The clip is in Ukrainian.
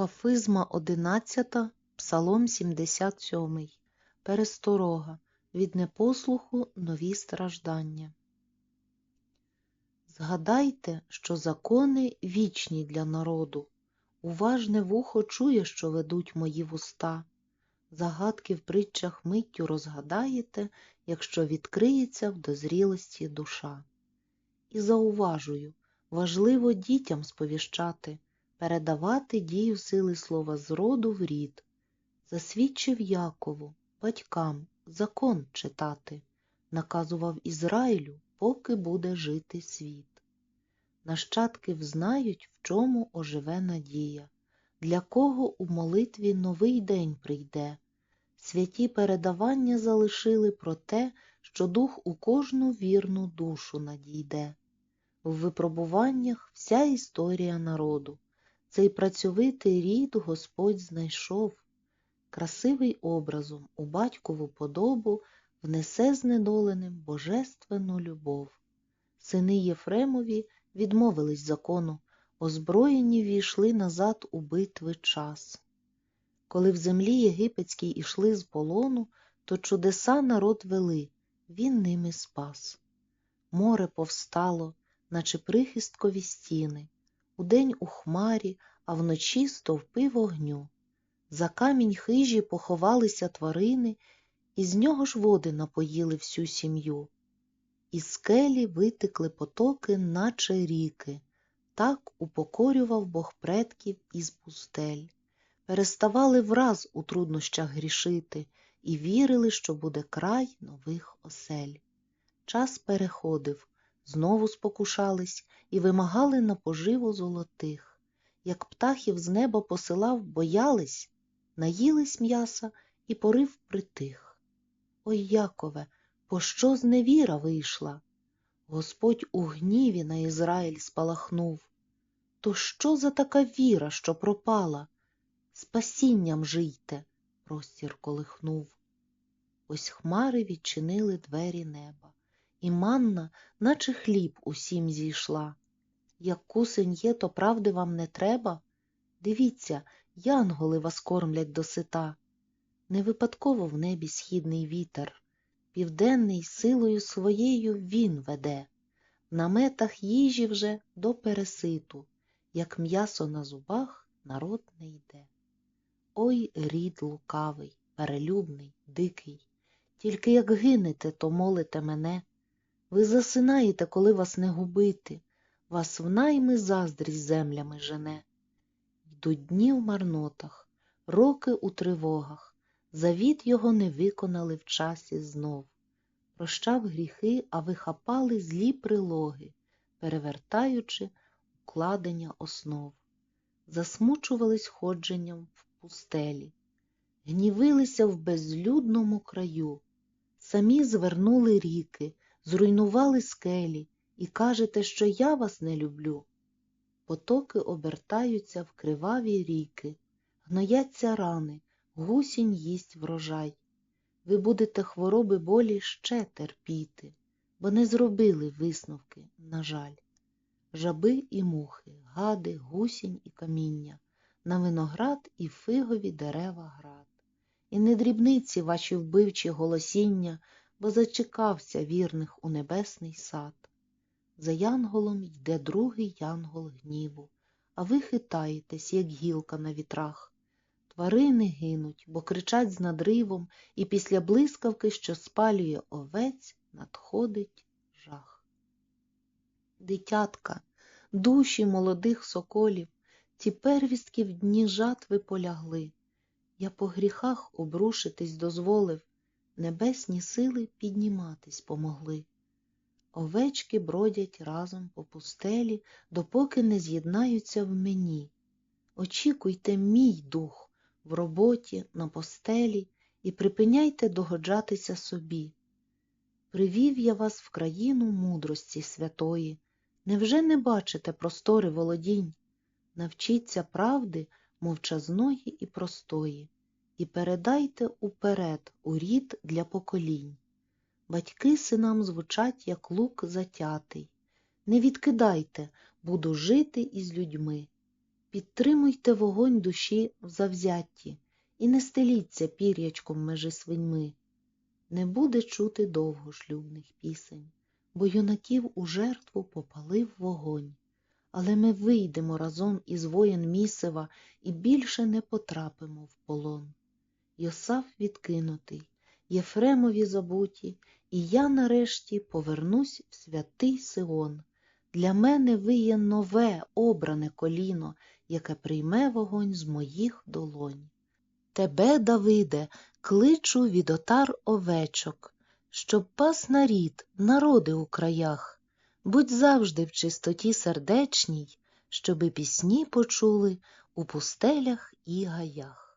Кафизма одинадцята, Псалом сімдесят сьомий. Пересторога. Від непослуху нові страждання. Згадайте, що закони вічні для народу. Уважне вухо чує, що ведуть мої вуста. Загадки в притчах миттю розгадаєте, якщо відкриється в дозрілості душа. І зауважую, важливо дітям сповіщати, передавати дію сили слова з роду в рід. Засвідчив Якову, батькам, закон читати, наказував Ізраїлю, поки буде жити світ. Нащадки взнають, в чому оживе надія, для кого у молитві новий день прийде. Святі передавання залишили про те, що дух у кожну вірну душу надійде. В випробуваннях вся історія народу. Цей працьовитий рід Господь знайшов, красивий образом у батькову подобу внесе знедоленим божественну любов. Сини Єфремові відмовились закону, озброєні війшли назад у битви час. Коли в землі єгипетській ішли з полону, то чудеса народ вели, він ними спас. Море повстало, наче прихисткові стіни, удень у хмарі, а вночі стовпи вогню. За камінь хижі поховалися тварини, і з нього ж води напоїли всю сім'ю. Із скелі витекли потоки, наче ріки, так упокорював Бог предків із пустель. Переставали враз у труднощах грішити і вірили, що буде край нових осель. Час переходив, знову спокушались і вимагали на поживу золотих. Як птахів з неба посилав, боялись, наїлись м'яса і порив притих. Ой, Якове, пощо зневіра вийшла? Господь у гніві на Ізраїль спалахнув. То що за така віра, що пропала? Спасінням жийте, простір колихнув. Ось хмари відчинили двері неба, і манна, наче хліб, усім зійшла. Як кусень є, то правди вам не треба? Дивіться, янголи вас кормлять до сита. Не випадково в небі східний вітер, південний силою своєю він веде, в наметах їжі вже до переситу, як м'ясо на зубах народ не йде. Ой, рід лукавий, перелюбний, дикий, тільки як гинете, то молите мене. Ви засинаєте, коли вас не губити, вас в найми заздрість землями жене. Йдуть дні в марнотах, роки у тривогах, завіт його не виконали в часі знов. Прощав гріхи, а ви хапали злі прилоги, перевертаючи укладення основ. Засмучувались ходженням в пустелі, гнівилися в безлюдному краю, самі звернули ріки, зруйнували скелі і кажете, що я вас не люблю. Потоки обертаються в криваві ріки, гнояться рани, гусінь їсть врожай. Ви будете хвороби болі ще терпіти, бо не зробили висновки, на жаль. Жаби і мухи, гади, гусінь і каміння, на виноград і фигові дерева град. І не дрібниці ваші вбивчі голосіння, бо зачекався вірних у небесний сад. За янголом йде другий янгол гніву, а ви хитаєтесь, як гілка на вітрах. Тварини гинуть, бо кричать з надривом, і після блискавки, що спалює овець, надходить жах. Дитятка, душі молодих соколів, ті первістки в дні жатви полягли. Я по гріхах обрушитись дозволив, небесні сили підніматись помогли. Овечки бродять разом по пустелі, допоки не з'єднаються в мені. Очікуйте мій дух в роботі, на постелі і припиняйте догоджатися собі. Привів я вас в країну мудрості святої. Невже не бачите простори володінь? Навчіться правди мовчазної і простої, і передайте уперед у рід для поколінь. Батьки синам звучать, як лук затятий. Не відкидайте, буду жити із людьми. Підтримуйте вогонь душі в завзятті і не стеліться пір'ячком межи свиньми. Не буде чути довго шлюбних пісень, бо юнаків у жертву попалив вогонь. Але ми вийдемо разом із воєн місива і більше не потрапимо в полон. Йосаф відкинутий, Єфремові забуті, і я нарешті повернусь в святий Сион. Для мене ви є нове обране коліно, яке прийме вогонь з моїх долонь. Тебе, Давиде, кличу від отар овечок, щоб пас нарід, народи у краях. Будь завжди в чистоті сердечній, щоби пісні почули у пустелях і гаях.